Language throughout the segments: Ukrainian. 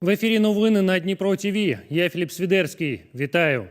В ефірі новини на Дніпро ТІВІ. Я Філіп Свідерський. Вітаю.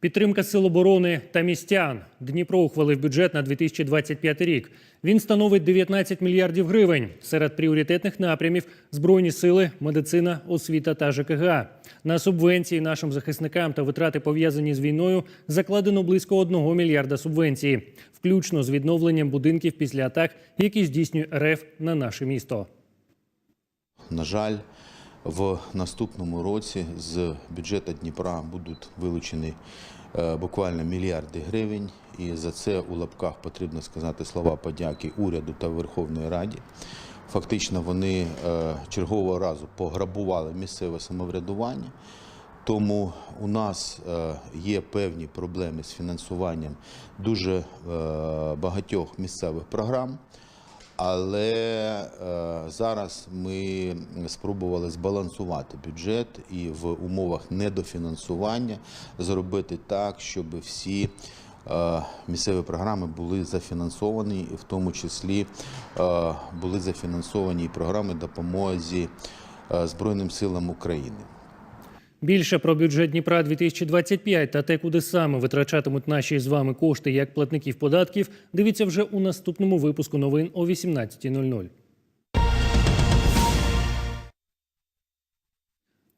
Підтримка сил оборони та містян. Дніпро ухвалив бюджет на 2025 рік. Він становить 19 мільярдів гривень. Серед пріоритетних напрямів збройні сили, медицина, освіта та ЖКГ. На субвенції нашим захисникам та витрати пов'язані з війною закладено близько 1 мільярда субвенції, включно з відновленням будинків після атак, які здійснює РФ на наше місто. На жаль, в наступному році з бюджету Дніпра будуть вилучені е, буквально мільярди гривень, і за це у лапках потрібно сказати слова подяки уряду та Верховної Раді. Фактично, вони е, чергового разу пограбували місцеве самоврядування. Тому у нас е, є певні проблеми з фінансуванням дуже багатьох місцевих програм. Але е, зараз ми спробували збалансувати бюджет і в умовах недофінансування зробити так, щоб всі е, місцеві програми були зафінансовані, і в тому числі е, були зафінансовані і програми допомоги Збройним силам України. Більше про бюджет Дніпра 2025 та те, куди саме витрачатимуть наші з вами кошти як платників податків, дивіться вже у наступному випуску новин о 18.00.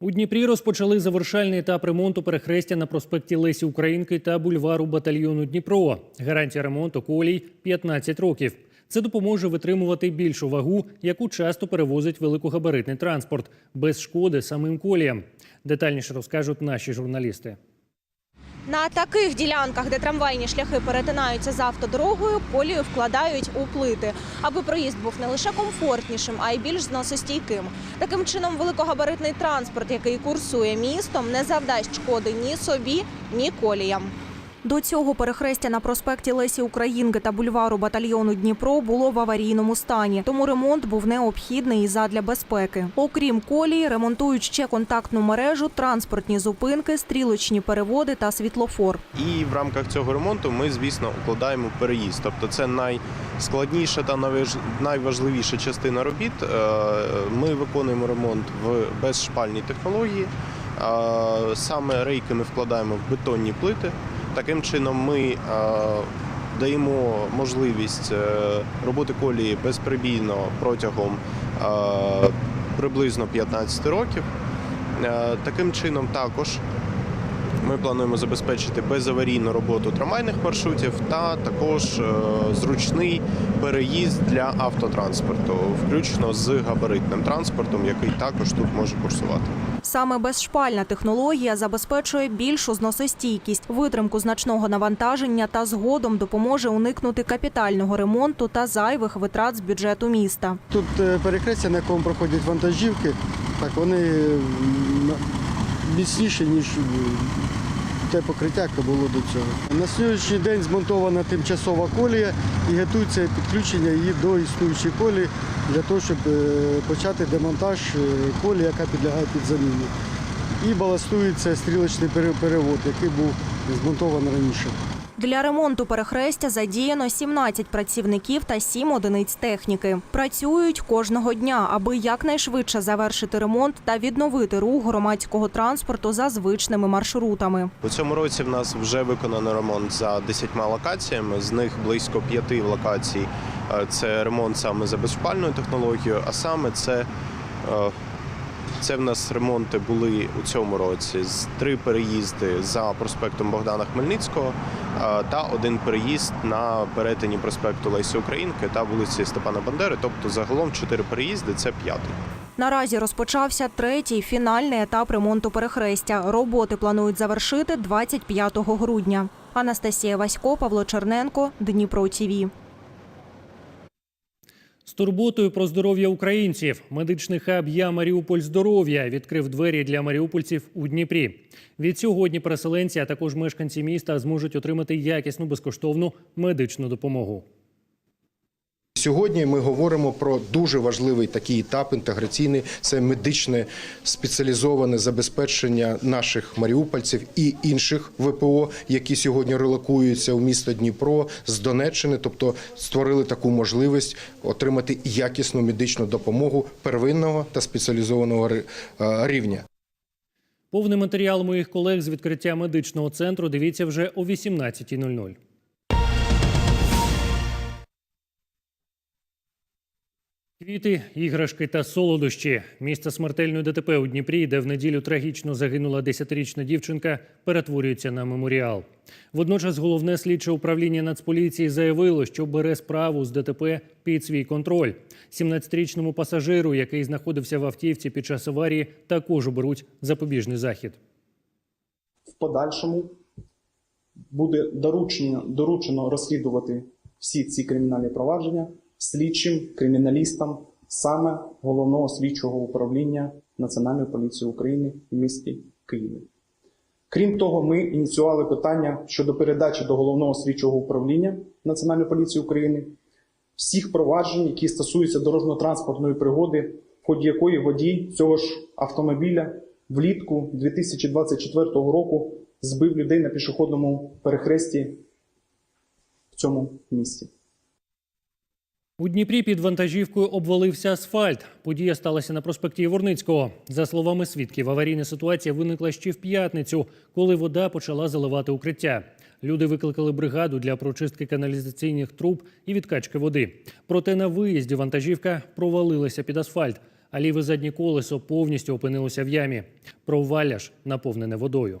У Дніпрі розпочали завершальний етап ремонту перехрестя на проспекті Лесі Українки та бульвару батальйону Дніпро. Гарантія ремонту колій 15 років. Це допоможе витримувати більшу вагу, яку часто перевозить великогабаритний транспорт, без шкоди самим коліям. Детальніше розкажуть наші журналісти. На таких ділянках, де трамвайні шляхи перетинаються з автодорогою, колію вкладають у плити, аби проїзд був не лише комфортнішим, а й більш зносостійким. Таким чином, великогабаритний транспорт, який курсує містом, не завдасть шкоди ні собі, ні коліям. До цього перехрестя на проспекті Лесі Українки та бульвару батальйону Дніпро було в аварійному стані, тому ремонт був необхідний і задля безпеки. Окрім колії, ремонтують ще контактну мережу, транспортні зупинки, стрілочні переводи та світлофор. І в рамках цього ремонту ми, звісно, укладаємо переїзд. Тобто це найскладніша та найважливіша частина робіт. Е, Ми виконуємо ремонт в безшпальній технології. Е, Саме рейки ми вкладаємо в бетонні плити. Таким чином ми е, даємо можливість е, роботи колії безприбійно протягом е, приблизно 15 років. Таким чином також ми плануємо забезпечити безаварійну роботу трамвайних маршрутів та також е, зручний переїзд для автотранспорту, включно з габаритним транспортом, який також тут може курсувати. Саме безшпальна технологія забезпечує більшу зносостійкість, витримку значного навантаження та згодом допоможе уникнути капітального ремонту та зайвих витрат з бюджету міста. Тут е, перехрестя, на якому проходять вантажівки, так вони м, міцніші, ніж е, те покриття, яке було до цього. На сьогоднішній день змонтована тимчасова колія і готується підключення її до існуючої колії для того, щоб е, почати демонтаж е, колії, яка підлягає під заміну. І баластується стрілочний перевод, який був змонтований раніше. Для ремонту перехрестя задіяно 17 працівників та 7 одиниць техніки. Працюють кожного дня, аби якнайшвидше завершити ремонт та відновити рух громадського транспорту за звичними маршрутами. У цьому році в нас вже виконано ремонт за 10 локаціями. З них близько п'яти локацій е, це ремонт саме за безшпальною технологією, а саме це. Це в нас ремонти були у цьому році з три переїзди за проспектом Богдана Хмельницького та один переїзд на перетині проспекту Лесі Українки та вулиці Степана Бандери. Тобто загалом чотири переїзди це п'ятий. Наразі розпочався третій фінальний етап ремонту перехрестя. Роботи планують завершити 25 грудня. Анастасія Васько, Павло Черненко, Дніпро ТІВІ. З турботою про здоров'я українців медичний хаб Я Маріуполь здоров'я відкрив двері для маріупольців у Дніпрі. Від сьогодні переселенці, а також мешканці міста зможуть отримати якісну безкоштовну медичну допомогу. Сьогодні ми говоримо про дуже важливий такий етап інтеграційний. Це медичне спеціалізоване забезпечення наших маріупольців і інших ВПО, які сьогодні релокуються в місто Дніпро з Донеччини, тобто створили таку можливість отримати якісну медичну допомогу первинного та спеціалізованого е, рівня. Повний матеріал моїх колег з відкриття медичного центру дивіться вже о 18.00. Квіти, іграшки та солодощі. Місце смертельної ДТП у Дніпрі, де в неділю трагічно загинула 10-річна дівчинка, перетворюється на меморіал. Водночас головне слідче управління Нацполіції заявило, що бере справу з ДТП під свій контроль. 17-річному пасажиру, який знаходився в автівці під час аварії, також оберуть запобіжний захід. в подальшому буде доручено, доручено розслідувати всі ці кримінальні провадження слідчим криміналістам саме головного слідчого управління Національної поліції України в місті Києві. Крім того, ми ініціювали питання щодо передачі до головного слідчого управління Національної поліції України всіх проваджень, які стосуються дорожньо-транспортної пригоди, в ході якої водій цього ж автомобіля влітку 2024 року збив людей на пішохідному перехресті в цьому місті. У Дніпрі під вантажівкою обвалився асфальт. Подія сталася на проспекті Єворницького. За словами свідків, аварійна ситуація виникла ще в п'ятницю, коли вода почала заливати укриття. Люди викликали бригаду для прочистки каналізаційних труб і відкачки води. Проте на виїзді вантажівка провалилася під асфальт, а ліве заднє колесо повністю опинилося в ямі. Провалля ж наповнене водою.